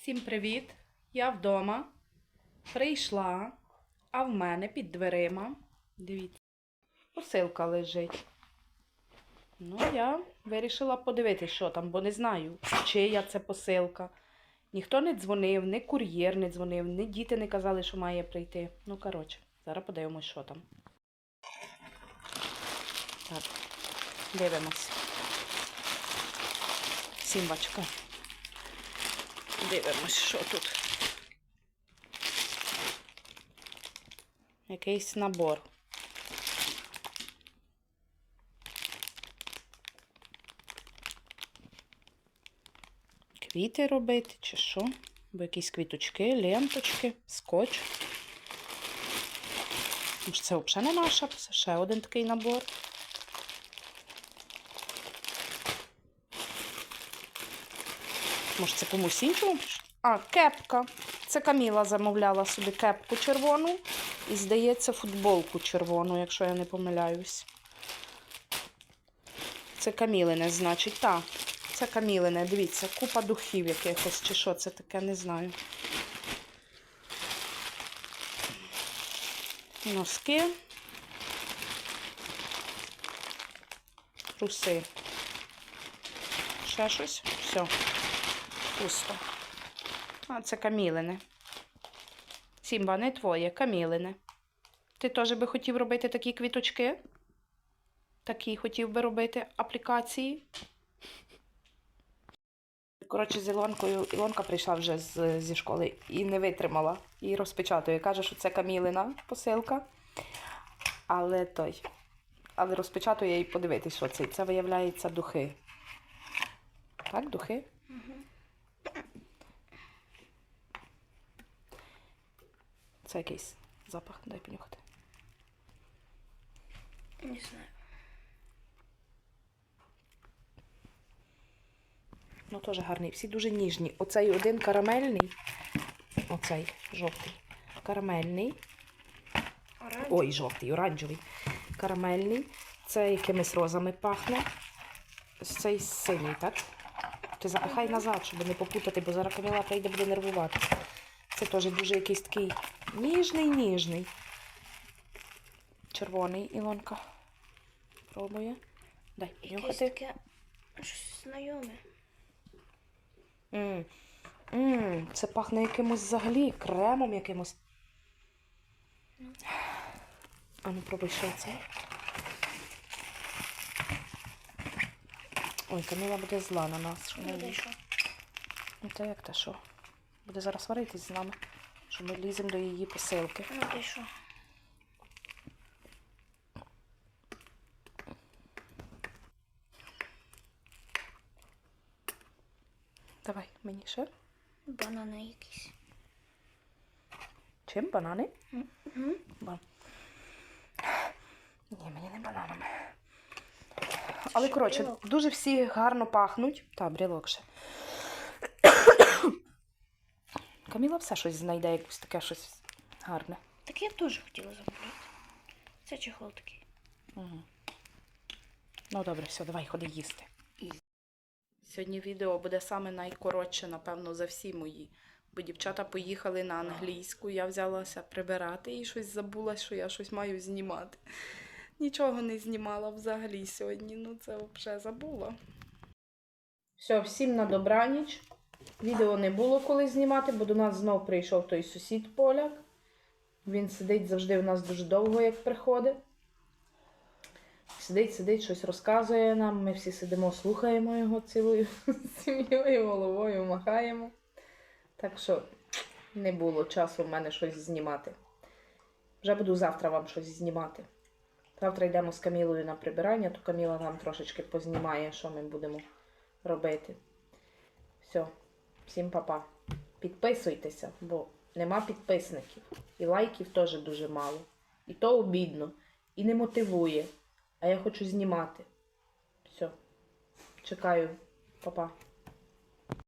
Всім привіт! Я вдома. Прийшла, а в мене під дверима. Дивіться, посилка лежить. Ну, я вирішила подивитися, що там, бо не знаю, чия це посилка. Ніхто не дзвонив, ні кур'єр не дзвонив, ні діти не казали, що має прийти. Ну, коротше, зараз подивимось, що там. Так, дивимось. Сімбачка. Дивимось, що тут. Якийсь набор. Квіти робити чи що? Бо якісь квіточки, ленточки, скотч. Це взагалі не наша, це ще один такий набор. Може, це комусь іншому? А, кепка. Це Каміла замовляла собі кепку червону і, здається, футболку червону, якщо я не помиляюсь. Це Камілине, значить, так. Це Камілине, дивіться, купа духів якихось, чи що це таке, не знаю. Носки. Труси. Ще щось? Все. Пусто. А, це камілине. Сімба, не твоє, камілине. Ти теж би хотів робити такі квіточки? Такі хотів би робити аплікації. Коротше, з Ілонкою. Ілонка прийшла вже з, зі школи і не витримала. І розпечатує. Каже, що це камілина посилка. Але той. Але розпечатує і подивитись, що це. Це виявляється духи. Так, духи? Це якийсь запах, дай понюхати. Не знаю. Ну, теж гарний. Всі дуже ніжні. Оцей один карамельний. Оцей жовтий. Карамельний. Оранжевий. Ой, жовтий, оранжевий. Карамельний. Це якимись розами пахне. Цей синій, так? Ти запихай назад, щоб не попутати, бо зараз Каміла прийде буде нервувати. Це теж дуже якийсь такий ніжний, ніжний. Червоний Ілонка. Пробує. Дай понюхати. таке щось знайоме. М, м, Це пахне якимось взагалі кремом якимось. А ну пробуй ще це. Ой, Каміла буде зла на нас. Ну? Ну та як та що? Буде зараз сваритись з нами, що ми ліземо до її посилки. Ну, де що? Давай, мені ще. Банани якісь. Чим? Банани? Мгм. Ба. Ні, мені не бананами. Але, коротше, дуже всі гарно пахнуть. Та, брілок ще. Каміла все щось знайде, якусь таке щось гарне. Так я б теж хотіла замовляти. Це чехол такий. Угу. Ну, добре, все, давай, ходи їсти. Сьогодні відео буде саме найкоротше, напевно, за всі мої. Бо дівчата поїхали на англійську, я взялася прибирати і щось забула, що я щось маю знімати. Нічого не знімала взагалі сьогодні, ну це взагалі забула. Все, всім на добраніч. Відео не було коли знімати, бо до нас знов прийшов той сусід поляк. Він сидить завжди у нас дуже довго, як приходить. Сидить, сидить, щось розказує нам. Ми всі сидимо, слухаємо його цілою сім'єю, головою махаємо. Так що не було часу в мене щось знімати. Вже буду завтра вам щось знімати. Завтра йдемо з Камілою на прибирання, то Каміла нам трошечки познімає, що ми будемо робити. Все, всім па-па. Підписуйтеся, бо нема підписників. І лайків теж дуже мало. І то обідно, і не мотивує. А я хочу знімати. Все. Чекаю. Па-па.